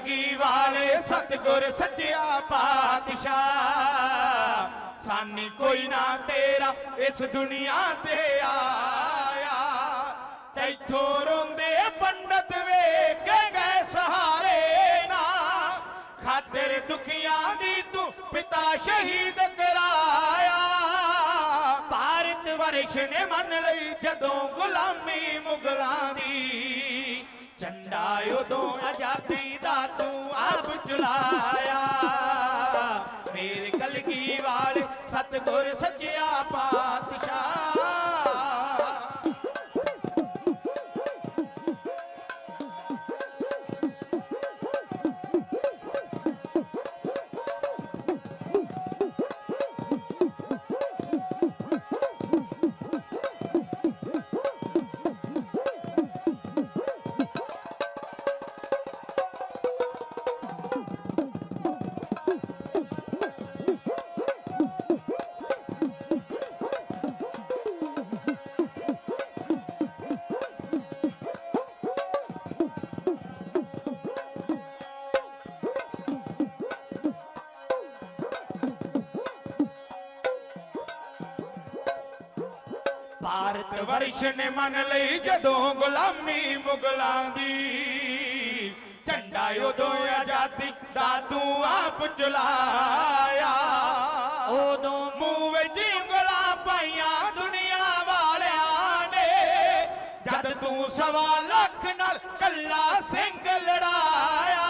ਕਲਗੀ ਵਾਲੇ ਸਤਗੁਰ ਸੱਚਿਆ ਪਾਤਸ਼ਾਹ। ਸਾਨੀ ਕੋਈ ਨਾ ਤੇਰਾ ਇਸ ਦੁਨੀਆ ਤੇ ਆਇਆ। ਤੈਥੋਂ ਰੋਂਦੇ ਪੰਡਤ ਵੇਖ ਗਏ ਸਹਾਰੇ ਨਾ। ਖਾਤਰ ਦੁਖੀਆਂ ਦੀ ਤੂੰ ਪਿਤਾ ਸ਼ਹੀਦ ਕਰਾਇਆ। ਭਾਰਤ ਵਰਸ਼ ਨੇ ਮੰਨ ਲਈ ਜਦੋਂ ਗੁਲਾਮੀ ਮੁਗਲਾਂ ਦੀ ਝੰਡਾ ਉਦੋਂ ਆਜ਼ਾਦੀ ਦਾ ਤੂੰ ਆਪ ਚੁਲਾਇਆ। ਮੇਰੇ ਕਲਗੀ ਵਾਲੇ ਸਤਗੁਰ ਸੱਚਿਆ ਭਾਰਤ ਵਰਸ਼ ਨੇ ਮੰਨ ਲਈ ਜਦੋਂ ਗੁਲਾਮੀ ਮੁਗਲਾਂ ਦੀ। ਝੰਡਾ ਉਦੋਂ ਆਜ਼ਾਦੀ ਦਾ ਤੂੰ ਆਪ ਚੁਲਾਇਆ ਉਦੋਂ ਮੂੰਹ ਵਿੱਚ ਉਂਗਲਾਂ ਪਾਈਆਂ ਦੁਨੀਆ ਵਾਲਿਆਂ ਨੇ। ਜਦ ਤੂੰ ਸਵਾ ਲੱਖ ਨਾਲ ਕੱਲਾ ਸਿੰਘ ਲੜਾਇਆ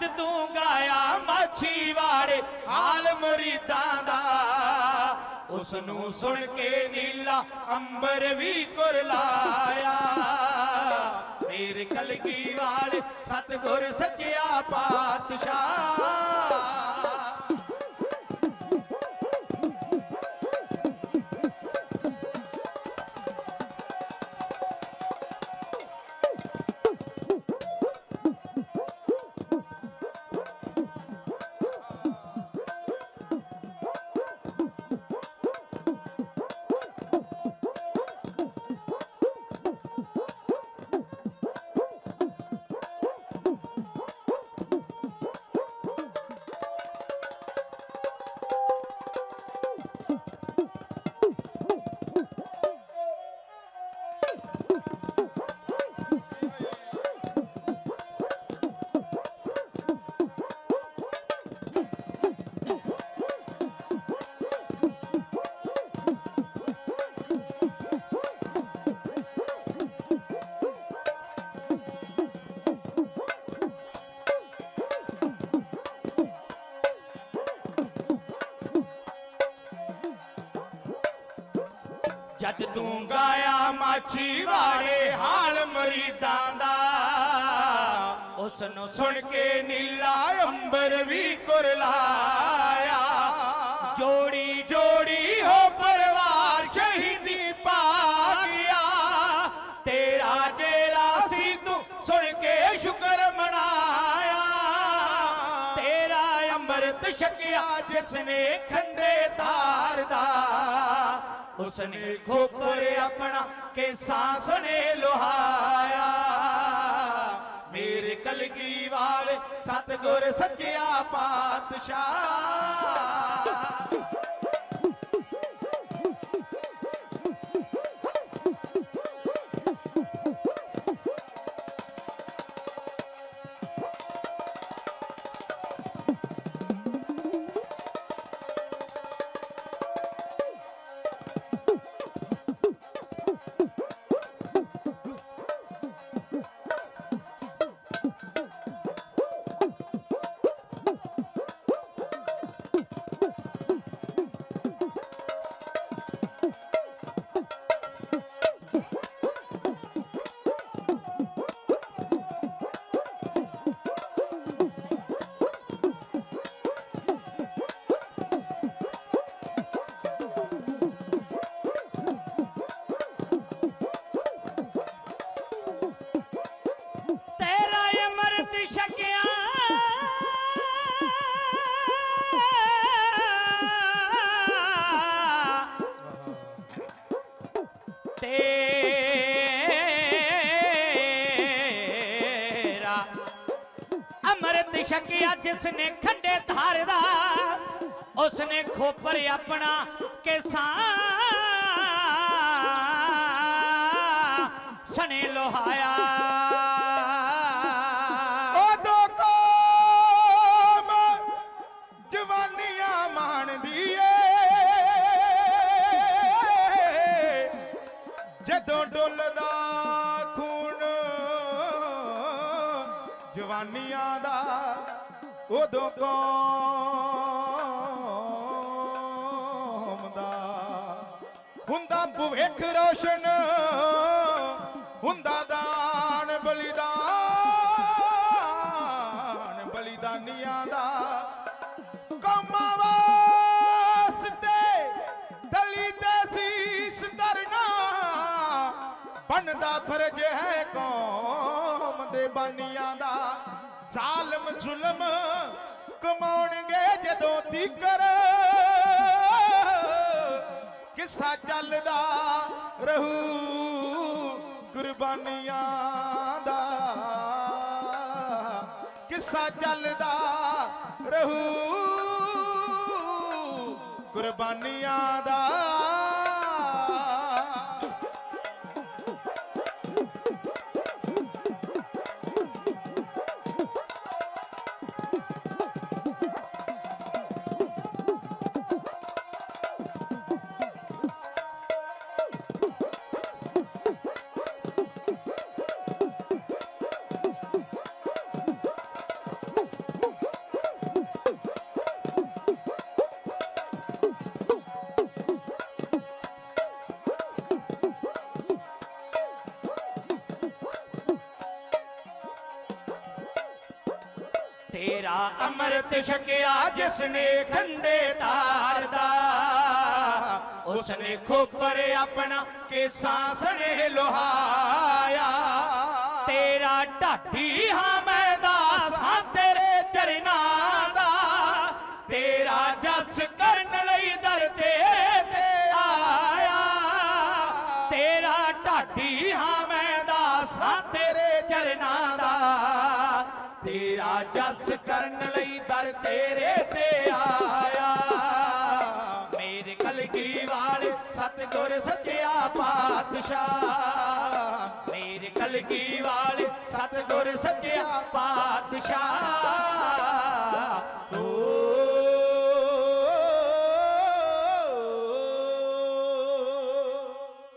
ਜਦ ਤੂੰ ਗਾਇਆ ਮਾਛੀ ਵਾਲੇ ਹਾਲ ਮਰੀਦਾਂ ਦਾ। ਉਸ ਨੂੰ ਸੁਣ ਕੇ ਨੀਲਾ ਅੰਬਰ ਵੀ ਕੁਰਲਾਇਆ। ਮੇਰੇ ਕਲਗੀ ਵਾਲੇ ਸਤਗੁਰ ਸੱਚਿਆ ਪਾਤਸ਼ਾਹ। ਜਦ ਤੂੰ ਗਾਇਆ ਮਾਛੀ ਵਾਲੇ ਹਾਲ ਮਰੀਦਾਂ ਦਾ ਉਸ ਨੂੰ ਸੁਣ ਕੇ ਨੀਲਾ ਅੰਬਰ ਵੀ ਕੁਰਲਾਇਆ। ਜੋੜੀ ਜੋੜੀ ਹੋ ਪਰਿਵਾਰ ਸ਼ਹੀਦੀ ਪਾ ਗਿਆ। ਤੇਰਾ ਜੇਰਾ ਸੀ ਤੂੰ ਸੁਣ ਕੇ ਸ਼ੁਕਰ ਮਨਾਇਆ। ਤੇਰਾ ਅੰਮ੍ਰਿਤ ਛਕਿਆ ਜਿਸਨੇ ਖੰਡੇ ਧਾਰ ਦਾ ਉਸਨੇ ਖੋਪਰ ਆਪਣਾ ਕੇ ਸਾਸ ਨੇ ਲੋਹਾਇਆ। ਮੇਰੇ ਕਲਗੀ ਵਾਲੇ ਸਤਗੁਰ ਸੱਚਿਆ ਪਾਤਸ਼ਾਹ। ਛਕਿਆ ਜਿਸ ਨੇ ਖੰਡੇ ਧਾਰ ਦਾ ਉਸ ਨੇ ਖੋਪਰ ਆਪਣਾ ਕਿਸਾਂ। ਸਣੇ ਲੋਹਾਇਆ। ਜਵਾਨੀਆਂ ਦਾ ਉਦੋਂ ਕੌਮ ਦਾ। ਹੁੰਦਾ ਭਵਿੱਖ ਰੋਸ਼ਨ, ਹੁੰਦਾ ਦਾਨ ਬਲੀਦਾਨ, ਬਲੀਦਾਨੀਆਂ ਦਾ। ਕੌਮਾਂ ਵਾਸਤੇ ਦਲੀ ਤੇ ਸੀਸ ਧਰਨਾ ਬਣਦਾ ਫਰਜ਼ ਹੈ ਕੌਮ ਦੇ ਬਾਨੀਆਂ ਦਾ। ਜ਼ਾਲਮ ਜ਼ੁਲਮ ਕਮਾਉਣਗੇ ਜਦੋਂ ਤੀਕਰ। ਕਿੱਸਾ ਚੱਲਦਾ ਰਹੂ ਕੁਰਬਾਨੀਆਂ ਦਾ। ਕਿੱਸਾ ਚੱਲਦਾ ਰਹੂ ਕੁਰਬਾਨੀਆਂ ਦਾ। ਤੇਰਾ ਅੰਮ੍ਰਿਤ ਛਕਿਆ ਜਿਸ ਨੇ ਖੰਡੇ ਧਾਰ ਦਾ ਉਸ ਨੇ ਖੋਪਰ ਆਪਣਾ ਕੇਸਾਂ ਸਣੇ ਲੋਹਾਇਆ। ਤੇਰਾ ਢਾਡੀ ਹਾਂ ਮੈਂ ਦਾਸ ਹਾਂ ਤੇਰੇ ਚਰਨਾਂ ਦਾ। ਤੇਰਾ ਜਸ ਜਸ ਕਰਨ ਲਈ ਦਰ ਤੇਰੇ ਤੇ ਆਇਆ। ਮੇਰੇ ਕਲਗੀ ਵਾਲੇ ਸਤਿਗੁਰ ਸੱਚਿਆ ਪਾਤਸ਼ਾਹ। ਮੇਰੇ ਕਲਗੀ ਵਾਲੇ ਸਤਿਗੁਰ ਸੱਚਿਆ ਪਾਤਸ਼ਾਹ।